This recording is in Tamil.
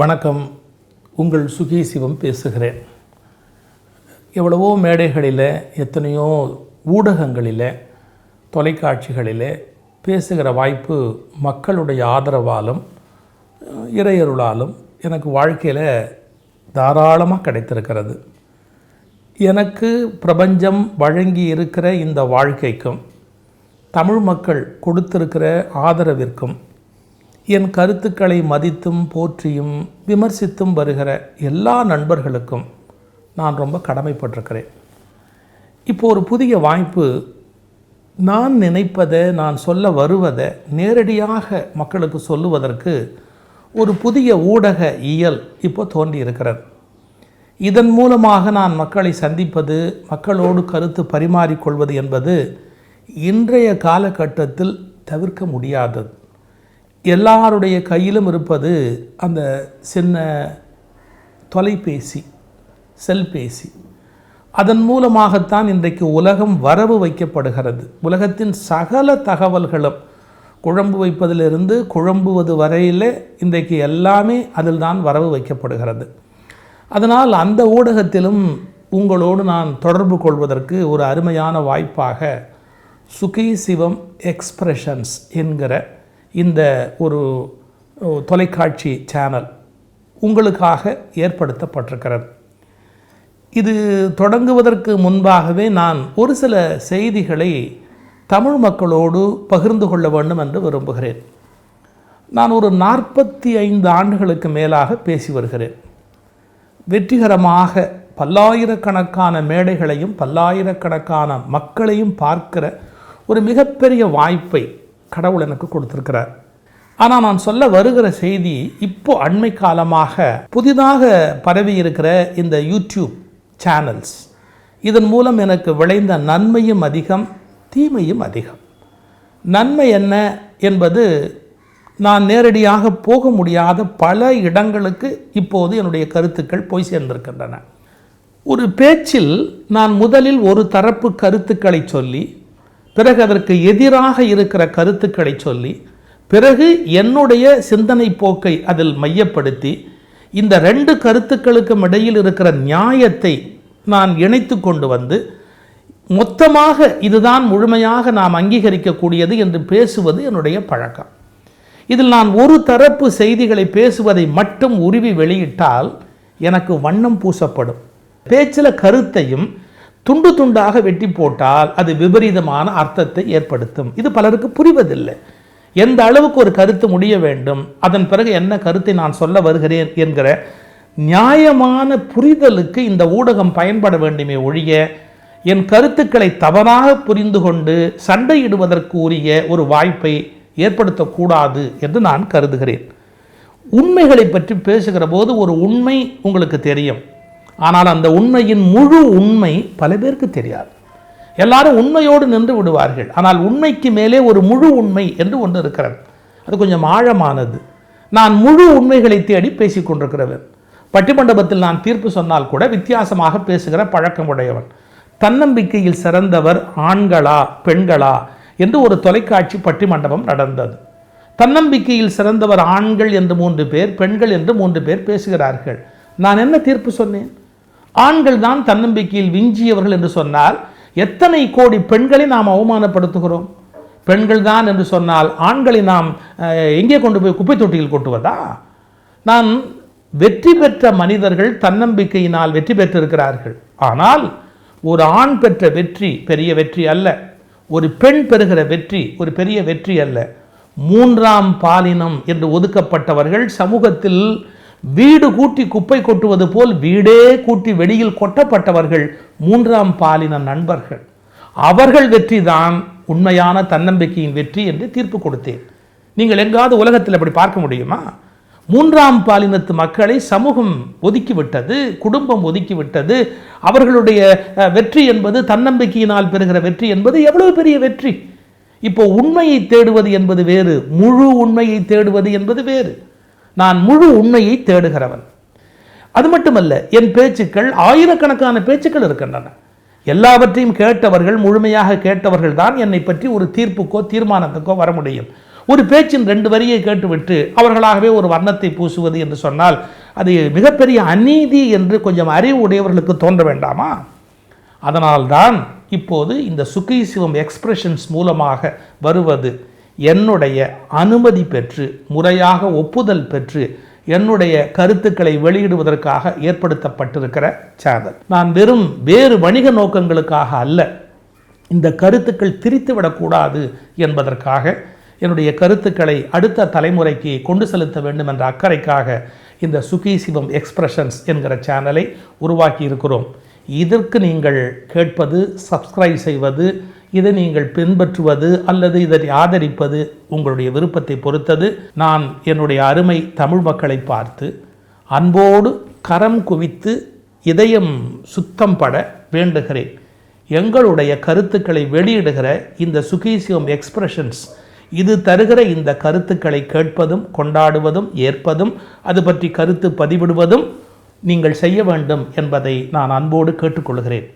வணக்கம். உங்கள் சுகி சிவம் பேசுகிறேன். எவ்வளவோ மேடைகளில் எத்தனையோ ஊடகங்களில் தொலைக்காட்சிகளில் பேசுகிற வாய்ப்பு மக்களுடைய ஆதரவாலும் இறையருளாலும் எனக்கு வாழ்க்கையில் தாராளமாக கிடைத்திருக்கிறது. எனக்கு பிரபஞ்சம் வழங்கி இருக்கிற இந்த வாழ்க்கைக்கும் தமிழ் மக்கள் கொடுத்திருக்கிற ஆதரவிற்கும் என் கருத்துக்களை மதித்தும் போற்றியும் விமர்சித்தும் வருகிற எல்லா நண்பர்களுக்கும் நான் ரொம்ப கடமைப்பட்டிருக்கிறேன். இப்போ ஒரு புதிய வாய்ப்பு நான் நினைப்பதை நான் சொல்ல வருவதை நேரடியாக மக்களுக்கு சொல்லுவதற்கு ஒரு புதிய ஊடக இயல் இப்போ தோன்றியிருக்கிறது. இதன் மூலமாக நான் மக்களை சந்திப்பது மக்களோடு கருத்து பரிமாறிக்கொள்வது என்பது இன்றைய காலகட்டத்தில் தவிர்க்க முடியாதது. எல்லாருடைய கையிலும் இருப்பது அந்த சின்ன தொலைபேசி செல்பேசி. அதன் மூலமாகத்தான் இன்றைக்கு உலகம் வரவு வைக்கப்படுகிறது. உலகத்தின் சகல தகவல்களும் குழம்பு வைப்பதிலிருந்து குழம்புவது வரையில் இன்றைக்கு எல்லாமே அதில் தான் வரவு வைக்கப்படுகிறது. அதனால் அந்த ஊடகத்திலும் உங்களோடு நான் தொடர்பு கொள்வதற்கு ஒரு அருமையான வாய்ப்பாக சுகி சிவம் எக்ஸ்பிரஷன்ஸ் என்கிற இந்த ஒரு தொலைக்காட்சி சேனல் உங்களுக்காக ஏற்படுத்தப்பட்டிருக்கிறது. இது தொடங்குவதற்கு முன்பாகவே நான் ஒரு சில செய்திகளை தமிழ் மக்களோடு பகிர்ந்து கொள்ள வேண்டும் என்று விரும்புகிறேன். நான் ஒரு நாற்பத்தி ஐந்து ஆண்டுகளுக்கு மேலாக பேசி வருகிறேன். வெற்றிகரமாக பல்லாயிரக்கணக்கான மேடைகளையும் பல்லாயிரக்கணக்கான மக்களையும் பார்க்கிற ஒரு மிகப்பெரிய வாய்ப்பை கடவுள் எனக்கு கொடுத்திருக்கிறார். ஆனால் நான் சொல்ல வருகிற செய்தி இப்போ அண்மை காலமாக புதிதாக பரவி இருக்கிற இந்த யூடியூப் சேனல்ஸ் இதன் மூலம் எனக்கு விளைந்த நன்மையும் அதிகம் தீமையும் அதிகம். நன்மை என்ன என்பது நான் நேரடியாக போக முடியாத பல இடங்களுக்கு இப்போது என்னுடைய கருத்துக்கள் போய் சேர்ந்திருக்கின்றன. ஒரு பேச்சில் நான் முதலில் ஒரு தரப்பு கருத்துக்களை சொல்லி பிறகு அதற்கு எதிராக இருக்கிற கருத்துக்களை சொல்லி பிறகு என்னுடைய சிந்தனை போக்கை அதில் மையப்படுத்தி இந்த ரெண்டு கருத்துக்களுக்கும் இடையில் இருக்கிற நியாயத்தை நான் இணைத்து கொண்டு வந்து மொத்தமாக இதுதான் முழுமையாக நாம் அங்கீகரிக்கக்கூடியது என்று பேசுவது என்னுடைய பழக்கம். இதில் நான் ஒரு தரப்பு செய்திகளை பேசுவதை மட்டும் உருவி வெளியிட்டால் எனக்கு வண்ணம் பூசப்படும். பேச்சில் கருத்தையும் துண்டு துண்டாக வெட்டி போட்டால் அது விபரீதமான அர்த்தத்தை ஏற்படுத்தும். இது பலருக்கு புரிவதில்லை. எந்த அளவுக்கு ஒரு கருத்து முடிய வேண்டும் அதன் பிறகு என்ன கருத்தை நான் சொல்ல வருகிறேன் என்கிற நியாயமான புரிதலுக்கு இந்த ஊடகம் பயன்பட வேண்டுமே ஒழிய என் கருத்துக்களை தவறாக புரிந்து கொண்டு சண்டையிடுவதற்கு உரிய ஒரு வாய்ப்பை ஏற்படுத்தக்கூடாது என்று நான் கருதுகிறேன். உண்மைகளை பற்றி பேசுகிற போது ஒரு உண்மை உங்களுக்கு தெரியும். ஆனால் அந்த உண்மையின் முழு உண்மை பல பேருக்கு தெரியாது. எல்லாரும் உண்மையோடு நின்று விடுவார்கள். ஆனால் உண்மைக்கு மேலே ஒரு முழு உண்மை என்று ஒன்று இருக்கிறது. அது கொஞ்சம் ஆழமானது. நான் முழு உண்மைகளை தேடி பேசிக் கொண்டிருக்கிறவன். பட்டிமண்டபத்தில் நான் தீர்ப்பு சொன்னால் கூட வித்தியாசமாக பேசுகிற பழக்கம் உடையவன் தன்னம்பிக்கையில் சிறந்தவர் ஆண்களா பெண்களா என்று ஒரு தொலைக்காட்சி பட்டிமண்டபம் நடந்தது. தன்னம்பிக்கையில் சிறந்தவர் ஆண்கள் என்று மூன்று பேர் பெண்கள் என்று மூன்று பேர் பேசுகிறார்கள். நான் என்ன தீர்ப்பு சொன்னேன்? ஆண்கள் தான் தன்னம்பிக்கையில் விஞ்சியவர்கள் என்று சொன்னால் எத்தனை கோடி பெண்களை நாம் அவமானப்படுத்துகிறோம்? பெண்கள் தான் என்று சொன்னால் ஆண்களை நாம் எங்கே கொண்டு போய் குப்பை தொட்டியில் கொட்டுவதா நான் வெற்றி பெற்ற மனிதர்கள் தன்னம்பிக்கையினால் வெற்றி பெற்றிருக்கிறார்கள். ஆனால் ஒரு ஆண் பெற்ற வெற்றி பெரிய வெற்றி அல்ல. ஒரு பெண் பெறுகிற வெற்றி ஒரு பெரிய வெற்றி அல்ல. மூன்றாம் பாலினம் என்று ஒதுக்கப்பட்டவர்கள் சமூகத்தில் வீடு கூட்டி குப்பை கொட்டுவது போல் வீடே கூட்டி வெளியில் கொட்டப்பட்டவர்கள் மூன்றாம் பாலின நண்பர்கள். அவர்கள் வெற்றிதான் உண்மையான தன்னம்பிக்கையின் வெற்றி என்று தீர்ப்பு கொடுத்தேன். நீங்கள் எங்காவது உலகத்தில் அப்படி பார்க்க முடியுமா? மூன்றாம் பாலினத்து மக்களை சமூகம் ஒதுக்கிவிட்டது குடும்பம் ஒதுக்கிவிட்டது அவர்களுடைய அஹ், வெற்றி என்பது தன்னம்பிக்கையினால் பெறுகிற வெற்றி என்பது எவ்வளவு பெரிய வெற்றி? இப்போ உண்மையை தேடுவது என்பது வேறு முழு உண்மையை தேடுவது என்பது வேறு. நான் முழு உண்மையை தேடுகிறவன். அது மட்டுமல்ல என் பேச்சுக்கள் ஆயிரக்கணக்கான பேச்சுக்கள் இருக்கின்றன. எல்லாவற்றையும் கேட்டவர்கள் முழுமையாக கேட்டவர்கள் தான் என்னை பற்றி ஒரு தீர்ப்புக்கோ தீர்மானத்துக்கோ வர முடியும். ஒரு பேச்சின் ரெண்டு வரியை கேட்டுவிட்டு அவர்களாகவே ஒரு வர்ணத்தை பூசுவது என்று சொன்னால் அது மிகப்பெரிய அநீதி என்று கொஞ்சம் அறிவு உடையவர்களுக்கு தோன்ற வேண்டாமா? அதனால்தான் இப்போது இந்த சுகி சிவம் எக்ஸ்பிரஷன்ஸ் மூலமாக வருவது என்னுடைய அனுமதி பெற்று முறையாக ஒப்புதல் பெற்று என்னுடைய கருத்துக்களை வெளியிடுவதற்காக ஏற்படுத்தப்பட்டிருக்கிற சேனல். நான் வெறும் வேறு வணிக நோக்கங்களுக்காக அல்ல இந்த கருத்துக்கள் திரித்து விடக்கூடாது என்பதற்காக என்னுடைய கருத்துக்களை அடுத்த தலைமுறைக்கு கொண்டு செலுத்த வேண்டும் என்ற அக்கறைக்காக இந்த சுகி சிவம் எக்ஸ்பிரஷன்ஸ் என்கிற சேனலை உருவாக்கி இருக்கிறோம் இதற்கு நீங்கள் கேட்பது சப்ஸ்கிரைப் செய்வது இதை நீங்கள் பின்பற்றுவது அல்லது இதை ஆதரிப்பது உங்களுடைய விருப்பத்தை பொறுத்தது. நான் என்னுடைய அருமை தமிழ் மக்களை பார்த்து அன்போடு கரம் குவித்து இதயம் சுத்தம் பட வேண்டுகிறேன். எங்களுடைய கருத்துக்களை வெளியிடுகிற இந்த சுகீசியம் எக்ஸ்பிரஷன்ஸ் இது தருகிற இந்த கருத்துக்களை கேட்பதும் கொண்டாடுவதும் ஏற்பதும் அது பற்றி கருத்து பதிவிடுவதும் நீங்கள் செய்ய வேண்டும் என்பதை நான் அன்போடு கேட்டுக்கொள்கிறேன்.